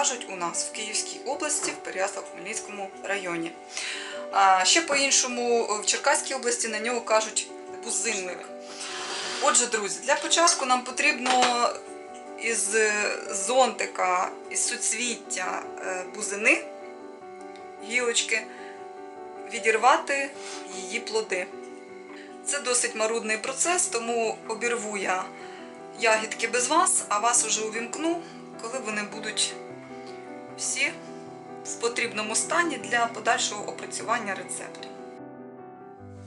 кажуть у нас в Київській області, в Переяслав-Хмельницькому районі. А ще по-іншому в Черкаській області на нього кажуть бузинник. Отже, друзі, для початку нам потрібно із е, зонтика, із суцвіття е, бузини, гілочки, відірвати її плоди. Це досить марудний процес, тому обірву я ягідки без вас, а вас уже увімкну, коли вони будуть всі в потрібному стані для подальшого опрацювання рецепту.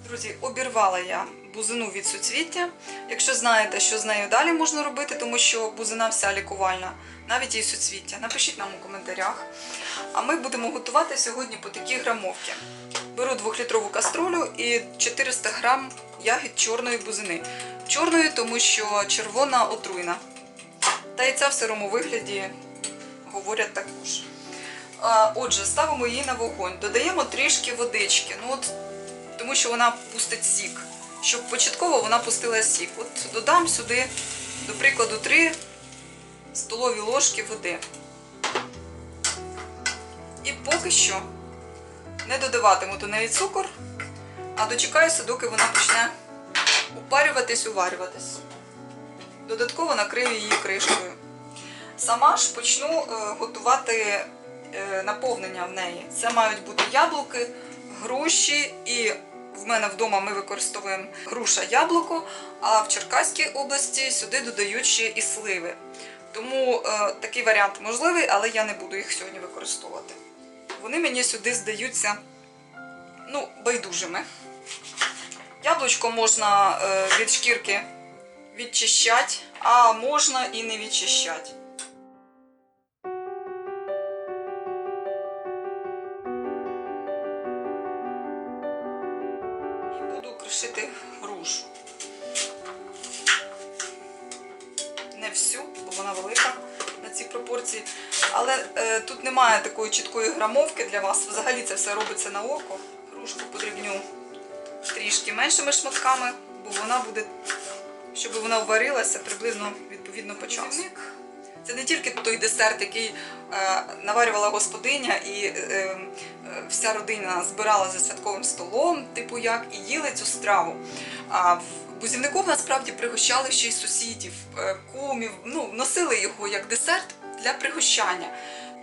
Друзі, обірвала я бузину від суцвіття. Якщо знаєте, що з нею далі можна робити, тому що бузина вся лікувальна, навіть її суцвіття, напишіть нам у коментарях. А ми будемо готувати сьогодні по такій грамовці. Беру 2-літрову каструлю і 400 грам ягід чорної бузини. Чорної, тому що червона отруйна. Та це в сирому вигляді говорять також. Отже, ставимо її на вогонь, додаємо трішки водички, ну от, тому що вона пустить сік. Щоб початково вона пустила сік. От додам сюди, до прикладу, 3 столові ложки води. І поки що не додаватиму до неї цукор, а дочекаюся, доки вона почне упарюватись, уварюватись. Додатково накрию її кришкою. Сама ж почну е, готувати е, наповнення в неї. Це мають бути яблуки, груші і в мене вдома ми використовуємо груша яблуко, а в Черкаській області сюди додають ще і сливи. Тому е, такий варіант можливий, але я не буду їх сьогодні використовувати. Вони мені сюди здаються ну, байдужими. Яблучко можна від шкірки відчищати, а можна і не відчищати. І буду кришити грушу. Не всю, бо вона велика на ці пропорції. Але е, тут немає такої чіткої грамовки для вас. Взагалі це все робиться на око. Грушку подрібню трішки меншими шматками, бо вона буде, щоб вона варилася приблизно відповідно по часу. Це не тільки той десерт, який е, наварювала господиня, і е, е, вся родина збирала за святковим столом, типу як, і їли цю страву. А в Бузівнику насправді пригощали ще й сусідів, кумів, ну, носили його як десерт для пригощання.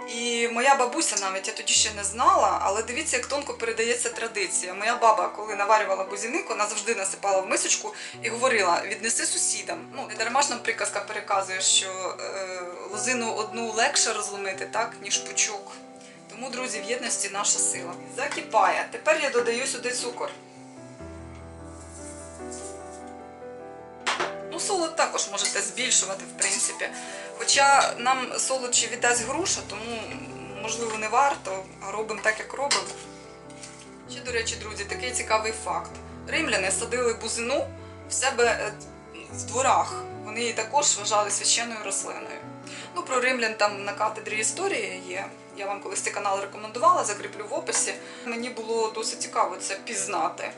І моя бабуся навіть я тоді ще не знала, але дивіться, як тонко передається традиція. Моя баба, коли наварювала бузівник, вона завжди насипала в мисочку і говорила: віднеси сусідам. Ну не дарма ж нам приказка переказує, що е, лозину одну легше розломити, так ніж пучок. Тому, друзі, в єдності наша сила. Закипає. Тепер я додаю сюди цукор. Ну, солод також можете збільшувати, в принципі. Хоча нам солодче віддасть груша, тому можливо не варто, робимо так, як робимо. Ще, до речі, друзі, такий цікавий факт. Римляни садили бузину в себе е, в дворах. Вони її також вважали священною рослиною. Ну, про римлян там на катедрі історії є. Я вам колись цей канал рекомендувала, закріплю в описі. Мені було досить цікаво це пізнати.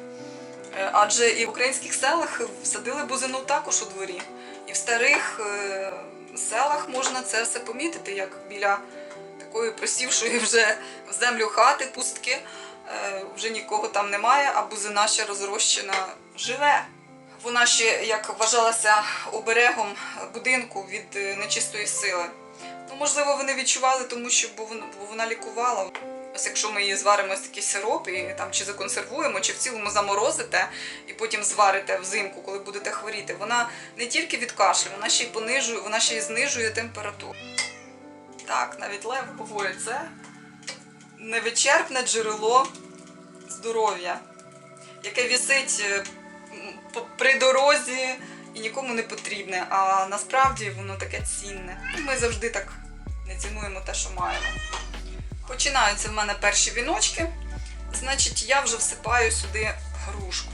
Е, Адже і в українських селах садили бузину також у дворі. І в старих е, селах можна це все помітити, як біля такої просівшої вже в землю хати, пустки. Е, Вже нікого там немає, а бузина ще розрощена живе. Вона ще як вважалася оберегом будинку від е, нечистої сили. Ну, можливо, вони відчували, тому що бо вона, лікувала. Ось якщо ми її зваримо ось такий сироп і там чи законсервуємо, чи в цілому заморозите і потім зварите взимку, коли будете хворіти, вона не тільки від кашлю, вона ще й понижує, вона ще й знижує температуру. Так, навіть лев говорить, це невичерпне джерело здоров'я, яке вісить е, при дорозі і нікому не потрібне, а насправді воно таке цінне. Ми завжди так не цінуємо те, що маємо. Починаються в мене перші віночки. Значить, я вже всипаю сюди грушку.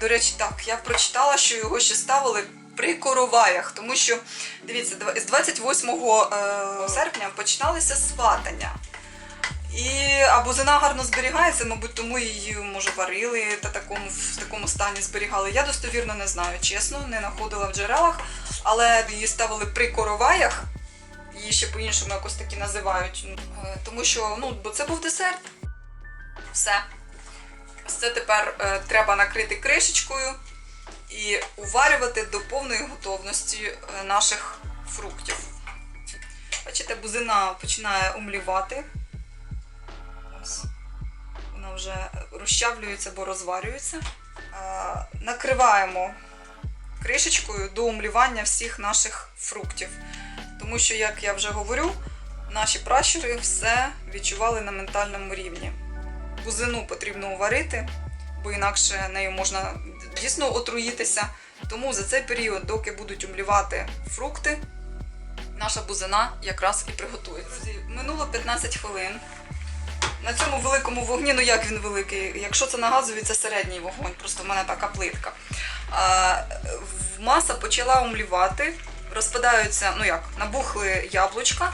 До речі, так, я прочитала, що його ще ставили при короваях, тому що, дивіться, з 28 е, серпня починалися сватання. І а бузина гарно зберігається, мабуть, тому її може варили та такому в такому стані зберігали. Я достовірно не знаю, чесно, не знаходила в джерелах, але її ставили при короваях. Її ще по-іншому якось такі називають. Е, Тому що, ну, бо це був десерт. Все. Це тепер е, треба накрити кришечкою і уварювати до повної готовності е, наших фруктів. Бачите, бузина починає умлівати. Вона вже розчавлюється або розварюється. Е, Накриваємо кришечкою до умлівання всіх наших фруктів. Тому що, як я вже говорю, наші пращури все відчували на ментальному рівні. Бузину потрібно уварити, бо інакше нею можна дійсно отруїтися. Тому за цей період, доки будуть умлівати фрукти, наша бузина якраз і приготується. Друзі, минуло 15 хвилин. На цьому великому вогні, ну як він великий? Якщо це на газові, це середній вогонь, просто в мене така плитка. Маса почала умлівати, розпадаються, ну як, набухли яблучка,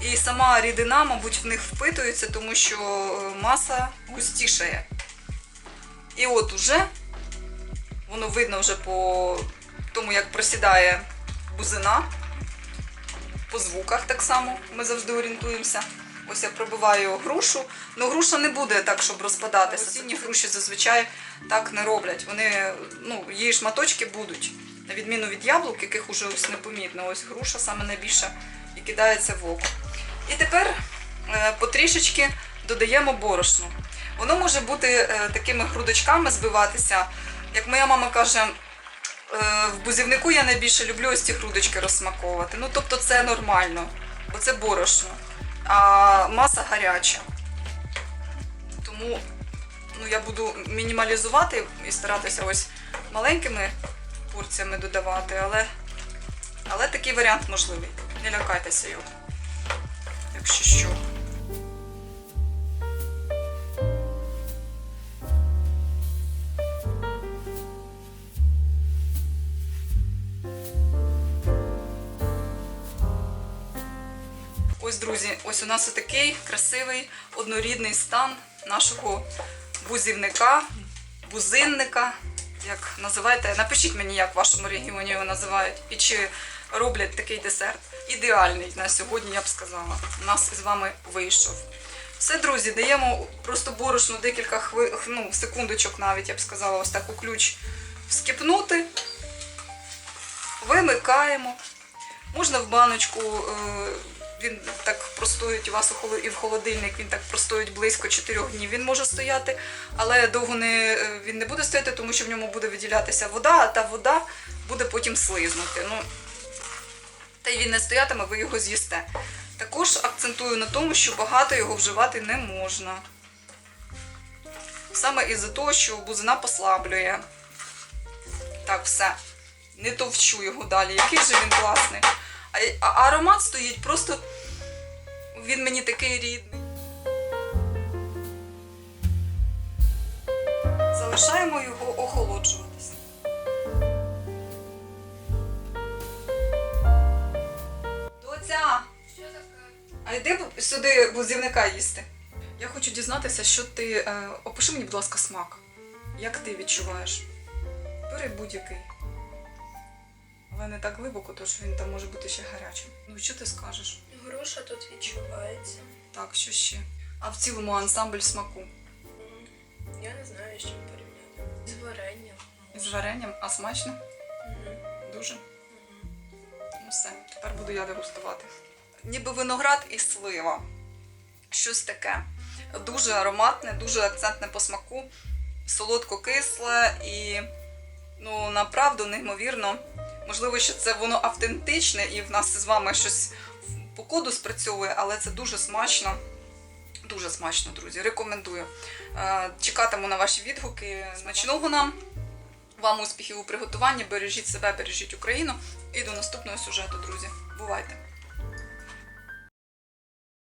і сама рідина, мабуть, в них впитується, тому що е, маса густішає. І от уже воно видно вже по тому, як просідає бузина, по звуках так само ми завжди орієнтуємося. Ось я пробиваю грушу. Ну, груша не буде так, щоб розпадатися. Осінні груші зазвичай так не роблять. Вони, ну, її шматочки будуть. На відміну від яблук, яких уже ось непомітно. Ось груша саме найбільше і кидається в око. І тепер е, потрішечки додаємо борошно. Воно може бути е, такими грудочками збиватися. Як моя мама каже, е, в бузівнику я найбільше люблю ось ці грудочки розсмаковувати. Ну, тобто це нормально, бо це борошно, а маса гаряча. Тому ну, я буду мінімалізувати і старатися ось маленькими порціями додавати, але, але такий варіант можливий. Не лякайтеся його. Якщо що. Ось, друзі, ось у нас отакий красивий однорідний стан нашого бузівника, бузинника. Як називаєте, напишіть мені, як в вашому регіоні його називають, і чи роблять такий десерт. Ідеальний на сьогодні, я б сказала. У нас з вами вийшов. Все, друзі, даємо просто борошно декілька хви... ну, секундочок навіть, я б сказала, ось так у ключ вскипнути. Вимикаємо. Можна в баночку, е, він так простоїть у вас і в холодильник, він так простоїть близько 4 днів. Він може стояти, але довго не, е, він не буде стояти, тому що в ньому буде виділятися вода, а та вода буде потім слизнути. Ну, та й він не стоятиме, ви його з'їсте. Також акцентую на тому, що багато його вживати не можна. Саме із-за того, що бузина послаблює. Так, все. Не товчу його далі. Який же він класний. А, аромат стоїть просто. Він мені такий рідний. Залишаємо його охолоджуватись. Доця! А йди сюди бузівника їсти. Я хочу дізнатися, що ти. Е, опиши мені, будь ласка, смак. Як ти відчуваєш? Бери будь-який. Але не так глибоко, тож він там може бути ще гарячим. Ну, що ти скажеш? Груша тут відчувається. Так, що ще? А в цілому ансамбль смаку. Я не знаю, з чим порівняти. З варенням. З варенням, а смачно? Мгм. Дуже. Мгм. Ну все, тепер буду я дегустувати. Ніби виноград і слива. Щось таке. Дуже ароматне, дуже акцентне по смаку, солодко-кисле і ну, направду неймовірно. Можливо, що це воно автентичне і в нас з вами щось по коду спрацьовує, але це дуже смачно. Дуже смачно, друзі. Рекомендую. Е, Чекатиму на ваші відгуки. Смачного нам. Вам успіхів у приготуванні. Бережіть себе, бережіть Україну. І до наступного сюжету, друзі. Бувайте!